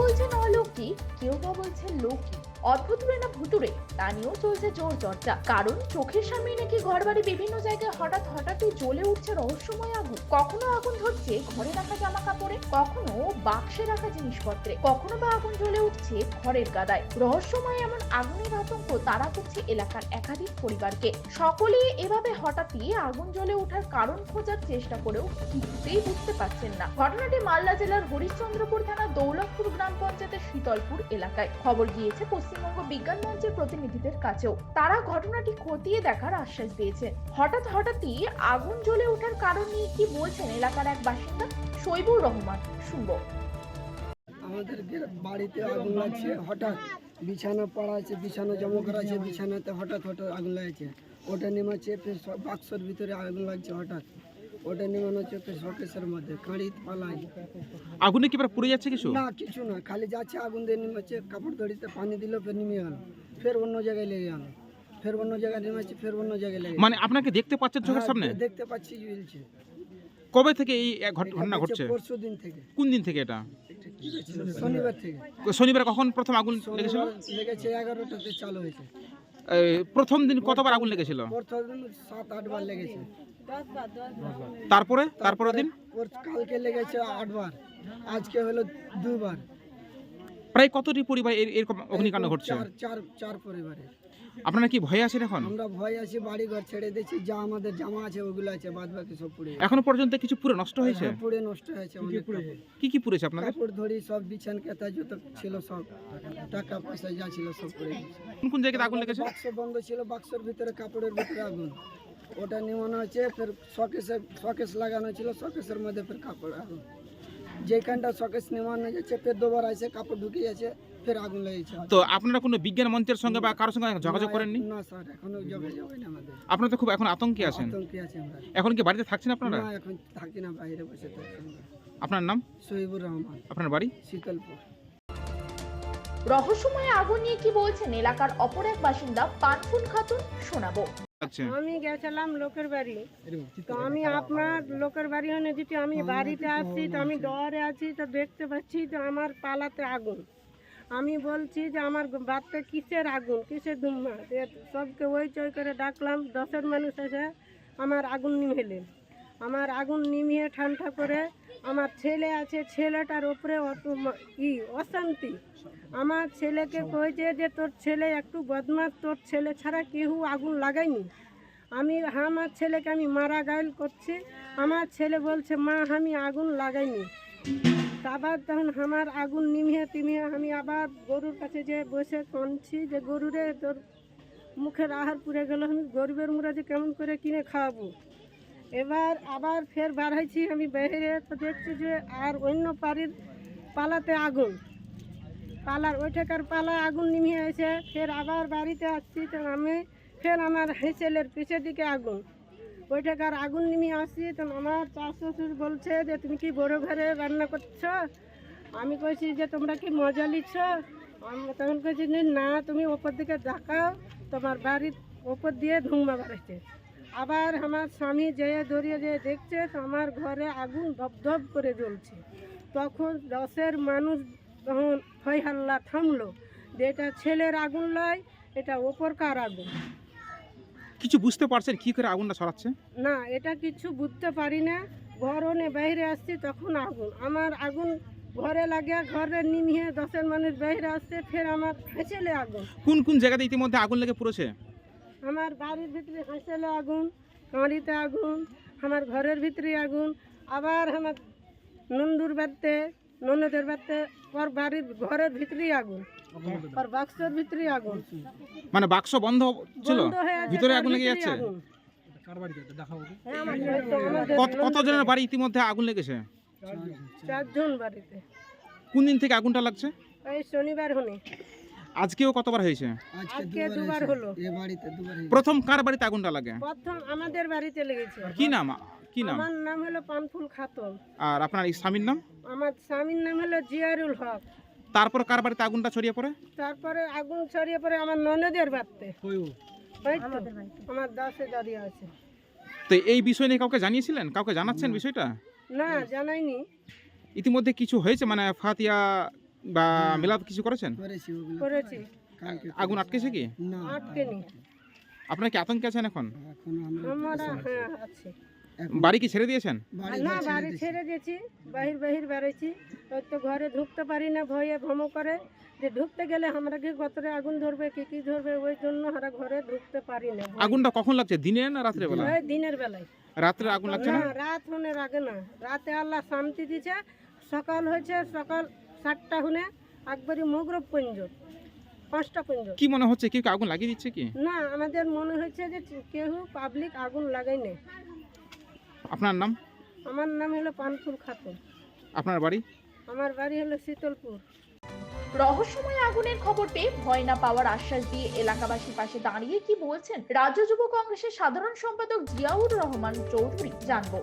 বলছেন অলৌকিক কেউ বা বলছেন লৌকিক। অদ্ভুতুরে না ভুতুরে, তা নিয়েও চলছে জোর চর্চা। কারণ চোখের সামনে নাকি ঘরবাড়ি বিভিন্ন জায়গায় হঠাৎ হঠাৎই জ্বলে উঠছে রহস্যময় আগুন। কখনো আগুন ধরছে ঘরে রাখা জামা কাপড়ে কখনো বাক্সে রাখা জিনিসপত্রে, কখনো বা আগুন জ্বলে উঠছে ঘরের গাদায়। রহস্যময় এমন আগুনের আতঙ্ক তারা করছে এলাকার একাধিক পরিবারকে। সকলেই এভাবে হঠাৎই আগুন জ্বলে ওঠার কারণ খোঁজার চেষ্টা করেও কিছুতেই বুঝতে পারছেন না। ঘটনাটি মালদা জেলার হরিশ্চন্দ্রপুর থানার দৌলতপুর গ্রাম পঞ্চায়েতের শীতলপুর এলাকায়। খবর গিয়েছে পশ্চিমবঙ্গ বিজ্ঞান মঞ্চের প্রতিনিধিদের কাছেও। তারা ঘটনাটি খতিয়ে দেখার আশ্বাস দিয়েছে। হঠাৎ হঠাৎই আগুন জ্বলে ওঠার কারণ নিয়ে কি বলছেন এলাকার এক বাসিন্দা? শৈবুর রহমান, শুনব। আমাদের বাড়িতে আগুন লাগছে, হঠাৎ বিছানা পড়া আছে, বিছানা জমা করা আছে, বিছানাতে হঠাৎ হঠাৎ আগুন লাগছে। ওটা নেমাচ্ছে বাক্সর ভিতরে আগুন লাগছে হঠাৎ। ওটা নেমানো হচ্ছে শকেশের মধ্যে কাঁড়ি পালাই। আগুনে কি পুড়ে যাচ্ছে কিছু? না কিছু না খালি যাচ্ছে আগুন দিয়ে নেমাচ্ছে কাপড় দড়িতে পানি দিল ফের নেমে গেল ফের অন্য জায়গায় লেগে গেল ফের অন্য জায়গায় নেমেছে ফের অন্য জায়গায় লেগে মানে আপনাকে দেখতে পাচ্ছেন চোখের হ্যাঁ, সামনে দেখতে পাচ্ছি জ্বলছে কবে থেকে এই ঘটনা ঘটছে? পরশু দিন থেকে। কোন দিন থেকে এটা? শনিবার থেকে। শনিবার কখন প্রথম আগুন লেগেছিল? লেগেছে এগারোটাতে চালু হয়েছে। প্রথম দিন কতবার আগুন লেগেছিল? প্রথম দিন সাত আটবার লেগেছে। তারপরে? তারপরের দিন? কালকে লেগেছে আটবার আজকে হলো দুবার। প্রায় কতটি পরিবার এর- এরকম অগ্নিকাণ্ড ঘটছে? চার চার চার পরিবারে আপনারা কি ভয়ে আছেন এখন? আমরা ভয় আছি বাড়ি ঘর ছেড়ে দিয়েছি যা আমাদের জামা আছে ওগুলো আছে বাদ বাকি সব পুড়ে গেছে। এখনও পর্যন্ত কিছু পুরো নষ্ট হয়েছে? হ্যাঁ, পুড়ে নষ্ট হয়েছে অনেক কাপড়। কি কি পুড়েছে আপনাদের? কাপড় ধরি সব বিছান কেতা যত ছিল সব। টাকা পয়সা যা ছিল সব পুড়ে গেছে। কোন কোন জায়গাতে আগুন লেগেছে? বাক্স বন্ধ ছিল বাক্সের ভিতরে কাপড়ের ভিতরে আগুন। ওটা নিমানো হচ্ছে ফের শকেসে শকেস লাগানো ছিল শকেসের মধ্যে ফের কাপড় আগুন। যেখানটা শকেস নিমানো যাচ্ছে ফের দুবার আছে কাপড় ঢুকে যাচ্ছে ফের আগুন লেগেছে তো আপনারা কোনো বিজ্ঞান মঞ্চের সঙ্গে বা কারোর সঙ্গে যোগাযোগ করেননি? না স্যার এখনও যোগাযোগ হয়নি আমাদের। আপনারা তো খুব এখন আতঙ্কে আছেন। আতঙ্কে আছে আমরা। এখন কি বাড়িতে থাকছেন আপনারা? না এখন থাকি না বাইরে বসে থাকি আমরা। আপনার নাম? শহীবুর রহমান। আপনার বাড়ি? শীতলপুর। রহস্যময় আগুন নিয়ে কি বলছেন এলাকার অপর এক বাসিন্দা? পানফুল খাতুন শোনাবো। আচ্ছা। আমি গেছিলাম লোকের বাড়ি। তো আমি আপনার লোকের বাড়ি হনে যেটি আমি বাড়িতে আসছি তো আমি ডরে আছি তো দেখতে পাচ্ছি তো আমার পালাতে আগুন। আমি বলছি যে আমার বাড়িতে কিসের আগুন, কিসের ধুমা দিয়ে সবকে ওই চই করে ডাকলাম, দশের মানুষ এসে আমার আগুন নিভেলেন। আমার আগুন নিমিয়ে ঠান্ডা করে আমার ছেলে আছে, ছেলেটার ওপরে অত ই, অশান্তি। আমার ছেলেকে কয়েছে যে তোর ছেলে একটু বদমাস, তোর ছেলে ছাড়া কেউ আগুন লাগায়নি। আমি, আমার ছেলেকে আমি মারা গাইল করছি। আমার ছেলে বলছে, মা, আমি আগুন লাগাইনি। আবার তখন আমার আগুন নিমিয়ে তিমিয়ে আমি আবার গরুর কাছে যে বসে কাঁদছি যে গরুরে তোর মুখের আহার পুড়ে গেল, আমি গরিবের মুড়া যে কেমন করে কিনে খাওয়াবো? এবার আবার ফের হয়েছি, আমি বাইরে তো দেখছি যে আর অন্য বাড়ির পালাতে আগুন। পালার ওইটাকার পালা আগুন নিমিয়ে এসে ফের আবার বাড়িতে আসছি, তো আমি ফের আমার হেঁসেলের পিছের দিকে আগুন। ওইটাকার আগুন নিমিয়ে আসি তো আমার চাষ শ্বশুর বলছে যে, তুমি কি বড় ঘরে রান্না করছ? আমি কইছি যে, তোমরা কি মজা নিচ্ছ? তখন কইছি, না তুমি ওপর দিকে দেখাও তোমার বাড়ির ওপর দিয়ে ধুমা বাড়াইছে। আবার আমার স্বামী যেয়ে দৌড়িয়ে যেয়ে দেখছে, তো আমার ঘরে আগুন ধপ করে জ্বলছে। তখন দশের মানুষ তখন হয় হাল্লা থামলো যে, এটা ছেলের আগুন লয়, এটা ওপরকার আগুন। কিছু বুঝতে পারছেন কি করে আগুনটা ছড়াচ্ছে? না এটা কিছু বুঝতে পারি না। ঘর অনে বাইরে আসছি তখন আগুন। আমার আগুন ঘরে লাগে ঘরে নিমিয়ে দশের মানুষ বাইরে আসছে ফের আমার হেঁচেলে আগুন। কোন কোন জায়গাতে ইতিমধ্যে আগুন লেগে পুড়েছে? আমার বাড়ির ভিতরে হেঁচেলে আগুন কাঁড়িতে আগুন আমার ঘরের ভিতরে আগুন আবার আমার নন্দুর বাড়িতে ননদের বাড়িতে ওর বাড়ির ঘরের ভিতরেই আগুন। ওর বাক্সের ভিতরেই আগুন। মানে বাক্স বন্ধ ছিল? বন্ধ হয়ে আছে, ভিতরে আগুন লেগে যাচ্ছে? কত কতজনের বাড়ি ইতিমধ্যে আগুন লেগেছে? চারজন বাড়িতে। কোন দিন থেকে আগুনটা লাগছে? এই শনিবার হনে আজকেও কতবার হয়েছে? আজকে আজকে দুবার দুবার হলো। এ বাড়িতে দুবার প্রথম কার বাড়িতে আগুনটা লাগে? প্রথম আমাদের বাড়িতে লেগেছে। কি নাম? কি নাম? আমার নাম হলো পানফুল খাতুন। আর আপনার এই স্বামীর নাম? আমার স্বামীর নাম হলো জিয়ারুল হক। তারপর কার বাড়িতে আগুনটা ছড়িয়ে পড়ে? তারপরে আগুন ছড়িয়ে পড়ে আমার ননদের বাড়তে। আমার দাসে দাঁড়িয়ে আছে। তো এই বিষয় নিয়ে কাউকে জানিয়েছিলেন? কাউকে জানাচ্ছেন বিষয়টা? না জানাইনি। ইতিমধ্যে কিছু হয়েছে? মানে ফাতিয়া বা মেলাদ কিছু করেছেন? করেছি করেছি। আগুন আটকেছে কি? না আটকে নি আপনার কি আতঙ্কে আছেন এখন? এখন আমরা হ্যাঁ আছি। এখন বাড়ি কি ছেড়ে দিয়েছেন? না বাড়ি ছেড়ে দিয়েছি বাহির বাহির বেরোইছি ওই তো ঘরে ঢুকতে পারি না ভয়ে ভ্রম করে। যে ঢুকতে গেলে আমরা কি গতরে আগুন ধরবে কি কি ধরবে ওই জন্য আমরা ঘরে ঢুকতে পারি না। আগুনটা কখন লাগছে দিনে না রাত্রে বেলা দিনের বেলায়। রাত্রে আগুন লাগছে না? রাত হনের আগে না রাতে আল্লাহ শান্তি দিছে। সকাল হয়েছে সকাল সাতটা হুনে একবারই মুগরব পঞ্জর পাঁচটা পঞ্জর কি মনে হচ্ছে কেউ কি আগুন লাগিয়ে দিচ্ছে কি? না আমাদের মনে হচ্ছে যে কেউ পাবলিক আগুন লাগাই নেই আপনার নাম? আমার নাম হলো পানফুল খাতুন। আপনার বাড়ি? আমার বাড়ি হলো শীতলপুর। রহস্যময় আগুনের খবর পেয়ে ভয় না পাওয়ার আশ্বাস দিয়ে এলাকাবাসীর পাশে দাঁড়িয়ে কি বলছেন রাজ্য যুব কংগ্রেসের সাধারণ সম্পাদক জিয়াউর রহমান চৌধুরী জানব।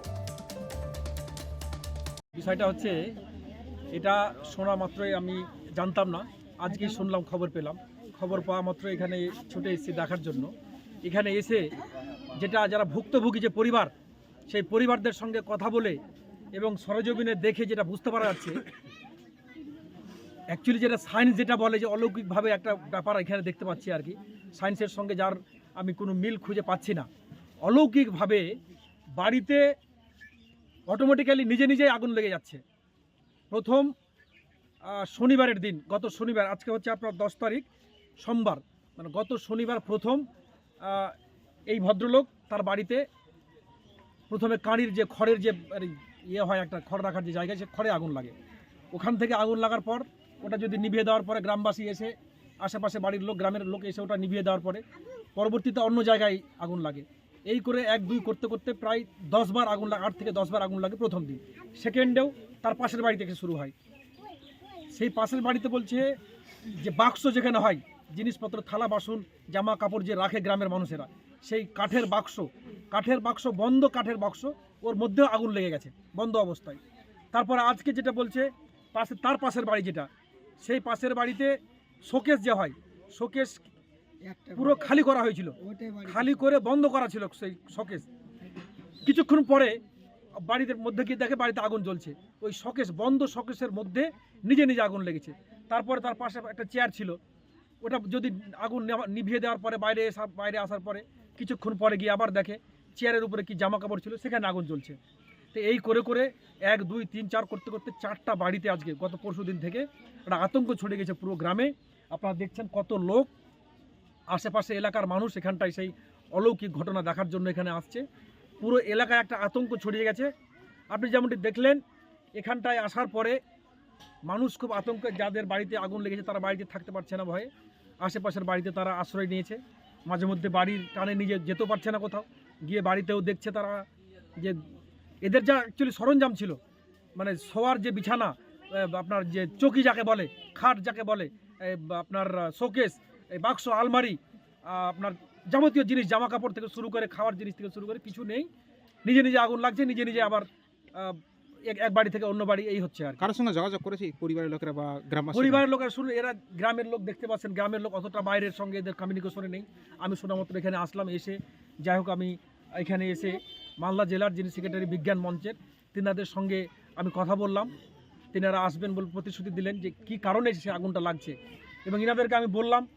বিষয়টা হচ্ছে এটা শোনা মাত্রই আমি জানতাম না আজকেই শুনলাম খবর পেলাম। খবর পাওয়া মাত্র এখানে ছুটে এসেছি দেখার জন্য। এখানে এসে যেটা যারা ভুক্তভোগী যে পরিবার সেই পরিবারদের সঙ্গে কথা বলে এবং সরজমিনে দেখে যেটা বুঝতে পারা যাচ্ছে অ্যাকচুয়ালি যেটা সায়েন্স যেটা বলে যে অলৌকিকভাবে একটা ব্যাপার এখানে দেখতে পাচ্ছি আর কি। সায়েন্সের সঙ্গে যার আমি কোনো মিল খুঁজে পাচ্ছি না। অলৌকিকভাবে বাড়িতে অটোমেটিক্যালি নিজে নিজেই আগুন লেগে যাচ্ছে। প্রথম শনিবারের দিন, গত শনিবার, আজকে হচ্ছে আপনার দশ তারিখ, সোমবার মানে গত শনিবার প্রথম এই ভদ্রলোক তার বাড়িতে প্রথমে কাঁড়ির যে খড়ের যে ইয়ে হয় একটা খড় রাখার যে জায়গা সে খড়ে আগুন লাগে। ওখান থেকে আগুন লাগার পর ওটা যদি নিভিয়ে দেওয়ার পরে গ্রামবাসী এসে, আশেপাশে বাড়ির লোক, গ্রামের লোক এসে ওটা নিভিয়ে দেওয়ার পরে পরবর্তীতে অন্য জায়গায় আগুন লাগে। এই করে এক, দুই করতে করতে প্রায় দশ বার আগুন লাগে, আট থেকে দশ বার আগুন লাগে প্রথম দিন। সেকেন্ডেও তার পাশের বাড়ি থেকে শুরু হয়। সেই পাশের বাড়িতে বলছে যে বাক্স যেখানে হয়, জিনিসপত্র, থালা, বাসন, জামা কাপড় যে রাখে গ্রামের মানুষেরা সেই কাঠের বাক্স কাঠের বাক্স বন্ধ কাঠের বাক্স ওর মধ্যেও আগুন লেগে গেছে বন্ধ অবস্থায়। তারপর আজকে যেটা বলছে পাশে তার পাশের বাড়ি যেটা সেই পাশের বাড়িতে শোকেস যে হয় শোকেস পুরো খালি করা হয়েছিল। খালি করে বন্ধ করা ছিল সেই শোকেস। কিছুক্ষণ পরে বাড়িতে মধ্যে গিয়ে দেখে বাড়িতে আগুন জ্বলছে। ওই শোকেস বন্ধ শোকেসের মধ্যে নিজে নিজে আগুন লেগেছে। তারপরে তার পাশে একটা চেয়ার ছিল। ওটা যদি আগুন নেওয়া- নিভিয়ে দেওয়ার পরে বাইরে এসা বাইরে আসার পরে কিছুক্ষণ পরে গিয়ে আবার দেখে চেয়ারের উপরে কি জামা কাপড় ছিল, সেখানে আগুন জ্বলছে। তো এই করে করে এক, দুই, তিন, চার করতে করতে চারটা বাড়িতে আজকে, গত পরশু দিন থেকে একটা আতঙ্ক ছড়ে গেছে পুরো গ্রামে। আপনারা দেখছেন কত লোক, আশেপাশে এলাকার মানুষ এখানটায় সেই অলৌকিক ঘটনা দেখার জন্য এখানে আসছে। পুরো এলাকায় একটা আতঙ্ক ছড়িয়ে গেছে। আপনি যেমনটি দেখলেন, এখানটায় আসার পরে মানুষ খুব আতঙ্কে, যাদের বাড়িতে আগুন লেগেছে তারা বাড়িতে থাকতে পারছে না ভয়ে। আশেপাশের বাড়িতে তারা আশ্রয় নিয়েছে। মাঝে মধ্যে বাড়ির টানে নিজে যেতেও পারছে না কোথাও। গিয়ে বাড়িতেও দেখছে তারা যে এদের যা অ্যাকচুয়ালি সরঞ্জাম ছিল মানে শোয়ার যে বিছানা আপনার যে চকি যাকে বলে, খাট যাকে বলে আপনার শোকেস, এই বাক্স, আলমারি আপনার যাবতীয় জিনিস, জামা কাপড় থেকে শুরু করে খাওয়ার জিনিস থেকে শুরু করে কিছু নেই। নিজে নিজে আগুন লাগছে, নিজে নিজে আবার এক- এক বাড়ি থেকে অন্য বাড়ি এই হচ্ছে আর কারোর সঙ্গে যোগাযোগ করেছি? পরিবারের লোকেরা বা গ্রাম পরিবারের লোকের শুরু এরা গ্রামের লোক দেখতে পাচ্ছেন গ্রামের লোক অতটা বাইরের সঙ্গে এদের কমিউনিকেশনে নেই। আমি শোনামাত্র এখানে আসলাম এসে যাই হোক আমি এখানে এসে মালদা জেলার যিনি সেক্রেটারি বিজ্ঞান মঞ্চের তিনাদের সঙ্গে আমি কথা বললাম। তিনারা আসবেন বলে প্রতিশ্রুতি দিলেন যে কি কারণে সে আগুনটা লাগছে। এবং ইনাদেরকে আমি বললাম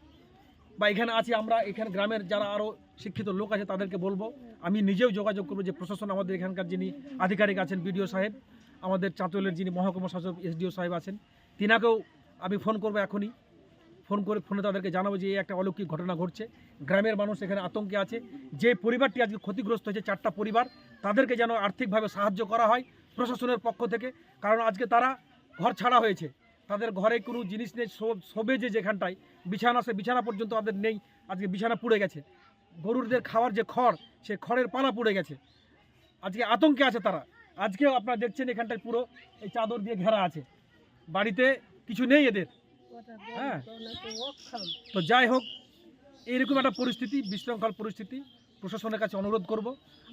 বা এখানে আছি আমরা এখানে গ্রামের যারা আরও শিক্ষিত লোক আছে তাদেরকে বলব। আমি নিজেও যোগাযোগ করব যে প্রশাসন আমাদের এখানকার যিনি আধিকারিক আছেন বিডিও সাহেব আমাদের চাঁচলের যিনি মহকুমা শাসক এসডিও সাহেব আছেন, তিনাকেও আমি ফোন করব এখনই। ফোন করে ফোনে তাদেরকে জানাব যে এই একটা অলৌকিক ঘটনা ঘটছে। গ্রামের মানুষ এখানে আতঙ্কে আছে। যে পরিবারটি আজকে ক্ষতিগ্রস্ত হয়েছে, চারটা পরিবার, তাদেরকে যেন আর্থিকভাবে সাহায্য করা হয় প্রশাসনের পক্ষ থেকে। কারণ আজকে তারা ঘর ছাড়া হয়েছে। তাদের ঘরে কোনো জিনিস নেই শোবে যে যেখানটায়। বিছানা সে বিছানা পর্যন্ত তাদের নেই। আজকে বিছানা পুড়ে গেছে। গরুদের খাওয়ার যে খড়, সে খড়ের পালা পুড়ে গেছে। আজকে আতঙ্কে আছে তারা। আজকেও আপনারা দেখছেন এখানটায় পুরো এই চাদর দিয়ে ঘেরা আছে। বাড়িতে কিছু নেই এদের। হ্যাঁ। তো যাই হোক, এইরকম একটা পরিস্থিতি, বিশৃঙ্খল পরিস্থিতি, প্রশাসনের কাছে অনুরোধ করব।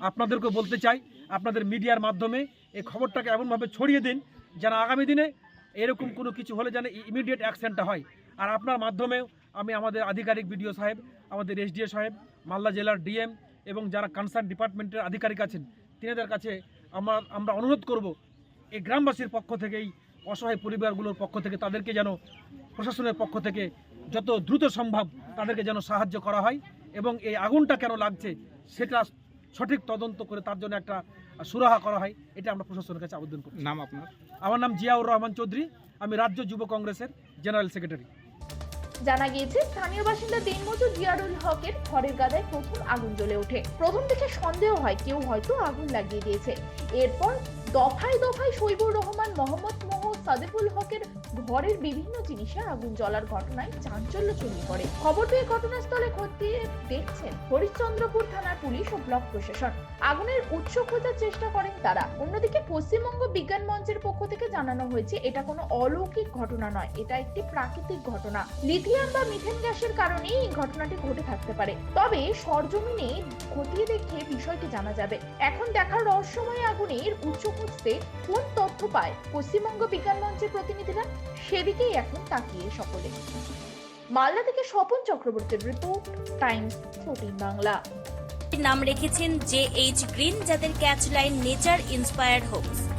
আপনাদেরকে বলতে চাই, আপনাদের মিডিয়ার মাধ্যমে এই খবরটাকে এমনভাবে ছড়িয়ে দিন, যেন আগামী দিনে এরকম কোনো কিছু হলে যেন ইমিডিয়েট অ্যাকশনটা হয়। আর আপনার মাধ্যমেও আমি আমাদের আধিকারিক বিডিও সাহেব, আমাদের এসডিও সাহেব, মালদা জেলার ডিএম এবং যারা কনসার্ন ডিপার্টমেন্টের আধিকারিক আছেন, তিনাদের কাছে আমরা আমরা অনুরোধ করব এই গ্রামবাসীর পক্ষ থেকে এই অসহায় পরিবারগুলোর পক্ষ থেকে তাদেরকে যেন প্রশাসনের পক্ষ থেকে যত দ্রুত সম্ভব তাদেরকে যেন সাহায্য করা হয় এবং এই আগুনটা কেন লাগছে সেটা সঠিক তদন্ত করে তার জন্য একটা সুরাহা করা হয় এটা আমরা প্রশাসনের কাছে আবেদন করি নাম আপনার? আমার নাম জিয়াউর রহমান চৌধুরী আমি রাজ্য যুব কংগ্রেসের জেনারেল সেক্রেটারি। জানা গিয়েছে, স্থানীয় বাসিন্দা দিনমজুর জিয়ারুল হকের ঘরের গাদায় প্রথম আগুন জ্বলে ওঠে। প্রথম থেকে সন্দেহ হয়, কেউ হয়তো আগুন লাগিয়ে দিয়েছে। এরপর দফায় দফায় শৈবুর রহমান, মোহাম্মদ মোহ সাদেফুল হকের ঘরের বিভিন্ন জিনিসে আগুন জ্বলার ঘটনায় চাঞ্চল্য ছড়িয়ে পড়ে। খবর পেয়ে ঘটনাস্থলে খতিয়ে দেখছেন হরিশ্চন্দ্রপুর থানার পুলিশ ও ব্লক প্রশাসন। আগুনের উৎস খোঁজার চেষ্টা করেন তারা। অন্যদিকে পশ্চিমবঙ্গ বিজ্ঞান মঞ্চের পক্ষ থেকে জানানো হয়েছে, এটা কোনো অলৌকিক ঘটনা নয়, এটা একটি প্রাকৃতিক ঘটনা। লিথিয়াম বা মিথেন গ্যাসের কারণেই এই ঘটনাটি ঘটে থাকতে পারে। তবে সরজমিনে খতিয়ে দেখে বিষয়টি জানা যাবে। এখন দেখার রহস্যময় আগুনের উৎস খুঁজতে কোন তথ্য পায়? পশ্চিমবঙ্গ বিজ্ঞান মঞ্চের প্রতিনিধিরা সেদিকেই এখন তাকিয়ে সকলে। মালদা থেকে স্বপন চক্রবর্তীর রিপোর্ট টাইমস ফোর্টিন বাংলা নাম রেখেছেন জে এইচ গ্রিন যাদের catch line nature inspired homes